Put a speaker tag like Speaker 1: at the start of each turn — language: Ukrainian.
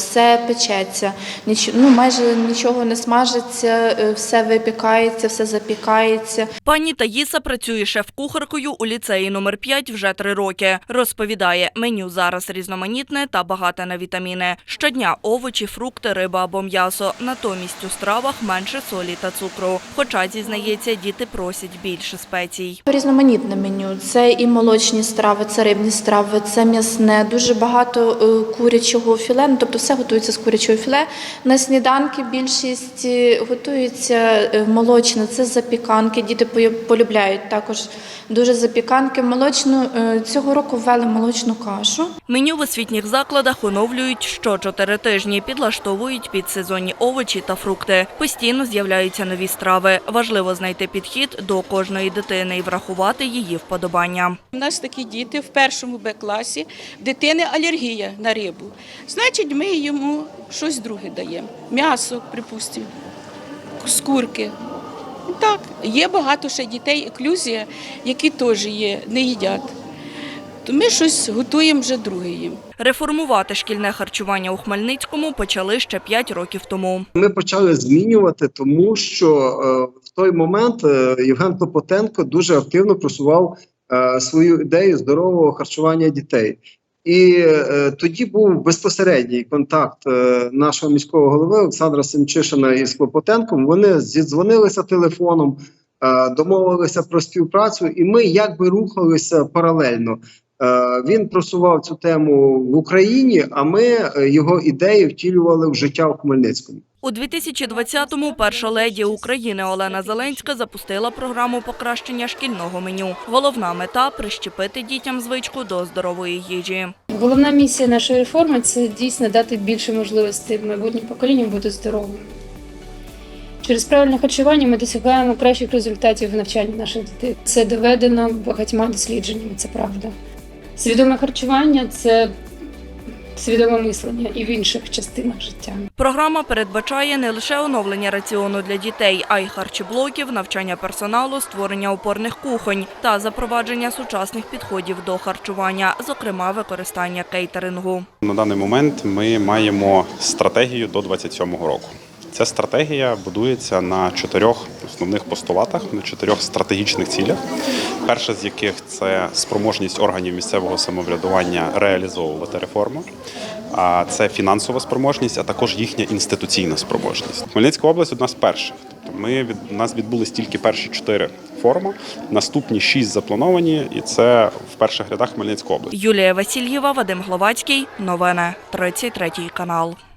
Speaker 1: все печеться, ніч, ну, майже нічого не смажиться, е, все випікається, все запікається.
Speaker 2: Пані Таїса працює шеф-кухаркою у ліцеї номер 5 вже три роки. Розповідає, меню зараз різноманітне та багате на вітаміни. Щодня овочі, фрукти, риба або м'ясо. Натомість у стравах менше солі та цукру. Хоча, зізнається, діти просять більше спецій.
Speaker 1: Різноманітне меню. Це і молочні страви, це рибні страви, це м'ясне, дуже багато е, курячого філе. Ну, тобто все готується з курячого філе. На сніданки більшість е, готується е, молочне, це запіканки. Діти полюбляють також дуже запіканки. Молочну е, цього року ввели молочну кашу.
Speaker 2: Меню в освітніх закладах оновлюють що чотири тижні, підлаштовують під сезонні овочі та фрукти. Постійно з'являються нові страви. Важливо знайти підхід до кожної дитини і врахувати її вподобання.
Speaker 3: У нас такі діти в першому Б класі, дитини алергія на рибу. Значить, ми йому щось друге даємо. М'ясо, припустимо, з курки. Так, є багато ще дітей, еклюзія, які теж є, не їдять. То ми щось готуємо вже друге їм.
Speaker 2: Реформувати шкільне харчування у Хмельницькому почали ще 5 років тому.
Speaker 4: Ми почали змінювати, тому що е, в той момент е, Євген Клопотенко дуже активно просував е, свою ідею здорового харчування дітей. І е, тоді був безпосередній контакт е, нашого міського голови Олександра Семчишина із Клопотенком. Вони зідзвонилися телефоном, е, домовилися про співпрацю, і ми якби рухалися паралельно. Е, Він просував цю тему в Україні, а ми е, його ідеї втілювали в життя в Хмельницькому.
Speaker 2: У 2020-му перша леді України Олена Зеленська запустила програму покращення шкільного меню. Головна мета прищепити дітям звичку до здорової їжі.
Speaker 5: Головна місія нашої реформи це дійсно дати більше можливостей майбутнім поколінням бути здоровими. Через правильне харчування ми досягаємо кращих результатів в навчанні наших дітей. Це доведено багатьма дослідженнями, це правда. Свідоме харчування це свідоме мислення і в інших частинах життя.
Speaker 2: Програма передбачає не лише оновлення раціону для дітей, а й харчоблоків, навчання персоналу, створення опорних кухонь та запровадження сучасних підходів до харчування, зокрема використання кейтерингу.
Speaker 6: На даний момент ми маємо стратегію до 27-го року. Ця стратегія будується на чотирьох основних постулатах, на чотирьох стратегічних цілях. Перша з яких це спроможність органів місцевого самоврядування реалізовувати реформу. А це фінансова спроможність, а також їхня інституційна спроможність. Хмельницька область одна з перших. Тобто ми від у нас відбулись тільки перші чотири форуми. Наступні шість заплановані, і це в перших рядах Хмельницької області.
Speaker 2: Юлія Васильєва, Вадим Гловацький. Новини 33 канал.